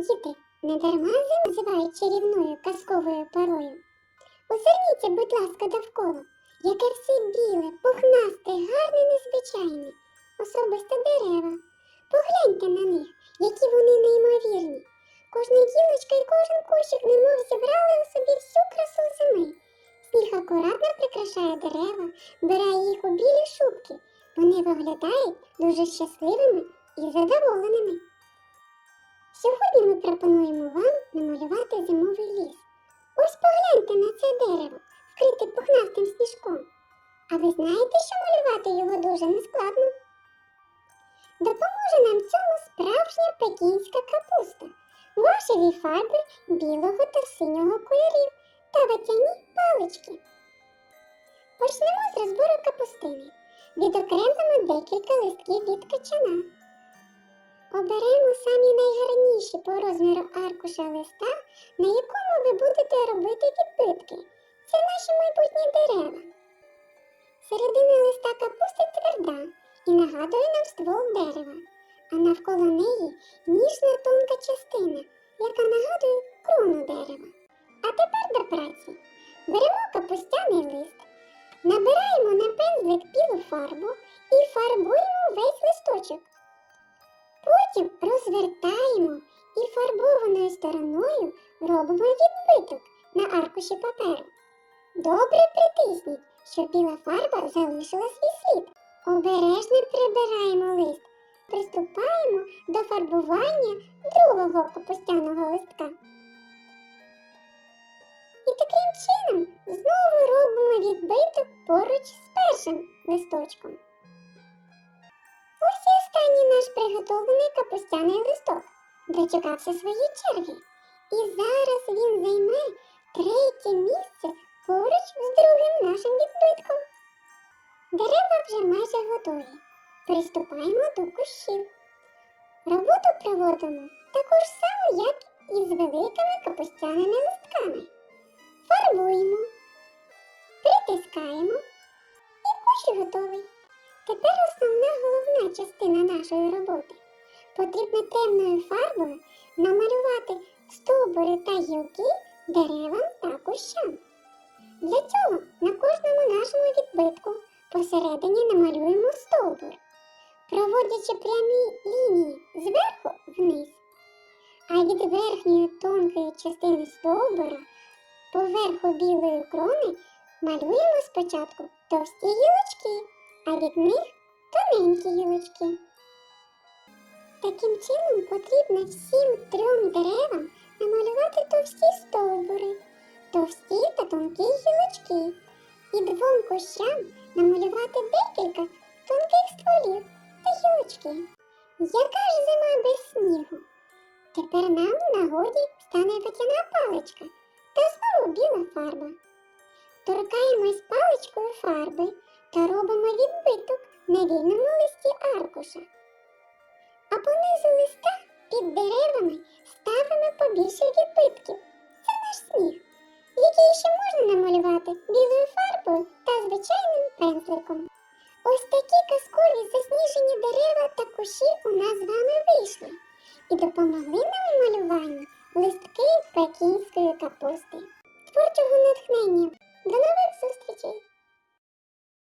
Діти, не дарма називають чарівною казковою порою. Озирніться, будь ласка, довкола, яке все біле, пухнасте, гарне, незвичайне, особисто дерева. Погляньте на них, які вони неймовірні. Кожна гілочка і кожен кущик немов зібрали у собі всю красу зими. Сніг акуратно прикрашає дерева, бере їх у білі шубки. Вони виглядають дуже щасливими і задоволеними. Сьогодні ми пропонуємо вам намалювати зимовий ліс. Ось погляньте на це дерево, вкрите пухнастим сніжком. А ви знаєте, що малювати його дуже нескладно? Допоможе нам цьому справжня пекінська капуста, грошові фарби білого та синього кольорів та ватяні палички. Почнемо з розбору капустини. Відокремимо декілька листків від качана. Оберемо самі найгарніші по розміру аркуша листа, на якому ви будете робити відбитки. Це наші майбутні дерева. Середина листа капусти тверда і нагадує нам ствол дерева, а навколо неї ніжна тонка частина, яка нагадує крону дерева. А тепер до праці. Беремо капустяний лист, набираємо на пензлик білу фарбу і фарбуємо весь листочок. Потім розвертаємо і фарбованою стороною робимо відбиток на аркуші паперу. Добре притисніть, щоб біла фарба залишила свій слід. Обережно прибираємо лист. Приступаємо до фарбування другого капустяного листка. І таким чином знову робимо відбиток поруч з першим листочком. Ось і останній наш приготовлений капустяний листок дочекався своєї черги. І зараз він займе третє місце поруч з другим нашим відбитком. Дерева вже майже готові. Приступаємо до кущів. Роботу проводимо також само, як і з великими капустяними листками. Фарбуємо, притискаємо і кущ готовий. Тепер основна головна частина нашої роботи. Потрібно темною фарбою намалювати стовбури та гілки деревам та кущам. Для цього на кожному нашому відбитку посередині намалюємо стовбур, проводячи прямі лінії зверху вниз. А від верхньої тонкої частини стовбура поверху білої крони малюємо спочатку товсті гілочки а від них тоненькі гілочки. Таким чином потрібно всім трьом деревам намалювати товсті стовбури, товсті та тонкі гілочки, і двом кущам намалювати декілька тонких стволів та гілочки. Яка ж зима без снігу? Тепер нам в нагоді стане ватяна паличка та знову біла фарба. Торкаємось паличкою фарби та робимо на вільному листі аркуша, а понизу листа під деревами ставимо побільше відбитків. Це наш сніг, який ще можна намалювати білою фарбою та звичайним пензликом. Ось такі казкові засніжені дерева та кущі у нас з вами вийшли і допомогли нам у малюванні.